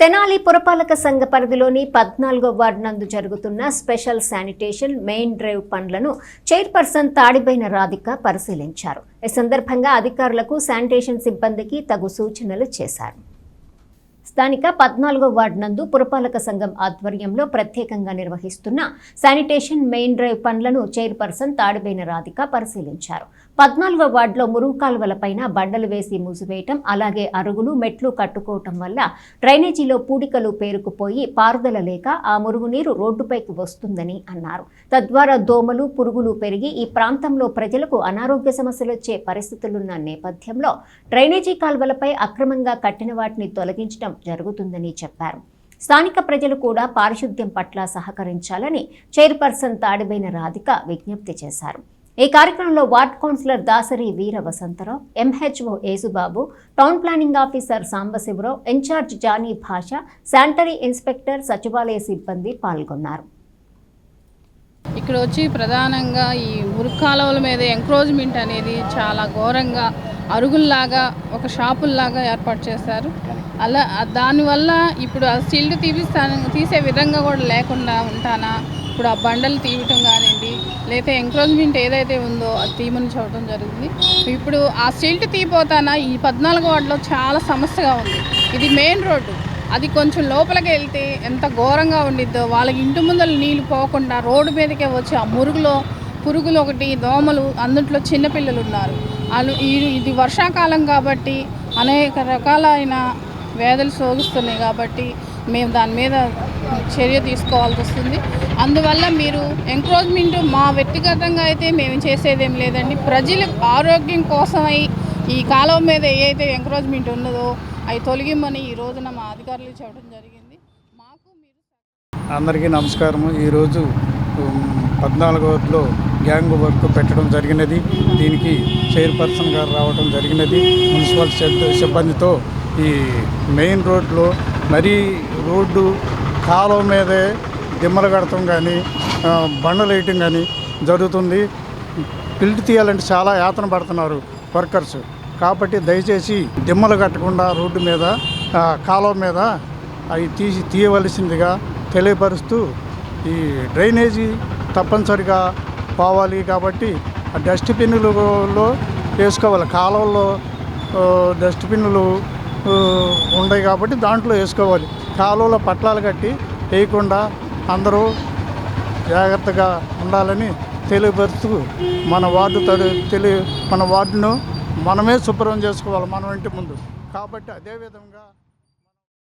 తెనాలి పురపాలక సంఘ పరిధిలోని పద్నాలుగో వార్డు నందు జరుగుతున్న స్పెషల్ శానిటేషన్ మెయిన్ డ్రైవ్ పనులను చైర్పర్సన్ తాడిబైన రాధిక పరిశీలించారు. ఈ సందర్భంగా అధికారులకు శానిటేషన్ సిబ్బందికి తగు సూచనలు చేశారు. స్థానిక పద్నాలుగో వార్డు నందు పురపాలక సంఘం ఆధ్వర్యంలో ప్రత్యేకంగా నిర్వహిస్తున్న శానిటేషన్ మెయిన్ డ్రైవ్ పనులను చైర్పర్సన్ తాడిబేన రాధిక పరిశీలించారు. పద్నాలుగో వార్డులో మురుగు కాలువలపైన బండలు వేసి మూసివేయటం అలాగే అరుగులు మెట్లు కట్టుకోవటం వల్ల డ్రైనేజీలో పూడికలు పేరుకుపోయి పారుదల లేక ఆ మురుగునీరు రోడ్డుపైకి వస్తుందని అన్నారు. తద్వారా దోమలు పురుగులు పెరిగి ఈ ప్రాంతంలో ప్రజలకు అనారోగ్య సమస్యలు వచ్చే పరిస్థితులున్న నేపథ్యంలో డ్రైనేజీ కాల్వలపై అక్రమంగా కట్టిన వాటిని తొలగించడం జరుగుతుందని చెప్పారు. స్థానిక ప్రజలు కూడా పారిశుద్ధ్యం పట్ల సహకరించాలని చైర్పర్సన్ తాడిబైన రాధిక విజ్ఞప్తి చేశారు. ఈ కార్యక్రమంలో ward councillor Dasari Veera Vasantharao MHO Yesubabu town planning officer Sambasivarao incharge Jani Basha sanitary inspector సచివాలయ సిబ్బంది పాల్గొన్నారు. ఇక్కడ వచ్చి ప్రధానంగా ఈ మురుక్కాలవల మీద ఎంక్రోజ్మెంట్ అనేది చాలా ఘోరంగా అరుగుల్లాగా ఒక షాపుల్లాగా ఏర్పాటు చేశారు. అలా దానివల్ల ఇప్పుడు ఆ స్టీల్డ్ తీపిస్తాను తీసే విధంగా కూడా లేకుండా ఉంటానా? ఇప్పుడు ఆ బండలు తీయటం కానివ్వండి లేకపోతే ఎంక్రోచ్మెంట్ ఏదైతే ఉందో అది తీయమని చూడటం జరిగింది. ఇప్పుడు ఆ స్టీల్ట్ తీపోతానా ఈ పద్నాలుగు వార్డులో చాలా సమస్యగా ఉంది. ఇది మెయిన్ రోడ్డు. అది కొంచెం లోపలికి వెళ్తే ఎంత ఘోరంగా ఉండిద్దో వాళ్ళకి ఇంటి ముందర నీళ్ళు పోకుండా రోడ్డు మీదకే వచ్చి ఆ మురుగులో పురుగులు ఒకటి దోమలు అందుట్లో చిన్నపిల్లలు ఉన్నారు వాళ్ళు ఇది వర్షాకాలం కాబట్టి అనేక రకాలైన వ్యాధులు సోగిస్తున్నాయి కాబట్టి మేము దాని మీద చర్య తీసుకోవాల్సి వస్తుంది. అందువల్ల మీరు ఎంక్రోచ్మెంట్ మా వ్యక్తిగతంగా అయితే మేము చేసేదేం లేదండి. ప్రజల ఆరోగ్యం కోసమై ఈ కాలం మీద ఏదైతే ఎంక్రోచ్మెంట్ ఉన్నదో అవి తొలగిమ్మని ఈ రోజున మా అధికారులు చెప్పడం జరిగింది. మాకు మీరు అందరికీ నమస్కారము. ఈరోజు ఉమ్, గ్యాంగ్ వర్క్ పెట్టడం జరిగినది. దీనికి చైర్పర్సన్ గారు రావడం జరిగినది. మున్సిపల్ సిబ్బందితో ఈ మెయిన్ రోడ్లో మరీ రోడ్డు కాలువ మీదే దిమ్మలు కడటం కానీ బండలు వేయటం కానీ జరుగుతుంది. పిల్లి తీయాలంటే చాలా యాతన పడుతున్నారు వర్కర్స్. కాబట్టి దయచేసి దిమ్మలు కట్టకుండా రోడ్డు మీద కాలువ మీద అవి తీసి తీయవలసిందిగా తెలియపరుస్తూ ఈ డ్రైనేజీ తప్పనిసరిగా పోవాలి కాబట్టి ఆ డస్ట్బిన్నులలో వేసుకోవాలి. కాలువల్లో డస్ట్బిన్లు డస్ట్బిన్నులు ఉన్నాయి కాబట్టి దాంట్లో వేసుకోవాలి. కాలువలో పట్లాలు కట్టి వేయకుండా అందరూ జాగ్రత్తగా ఉండాలని తెలియపరుస్తూ మన వార్డు తడి తెలియ మన వార్డును మనమే శుభ్రం చేసుకోవాలి. మనం ఇంటి ముందు. కాబట్టి అదేవిధంగా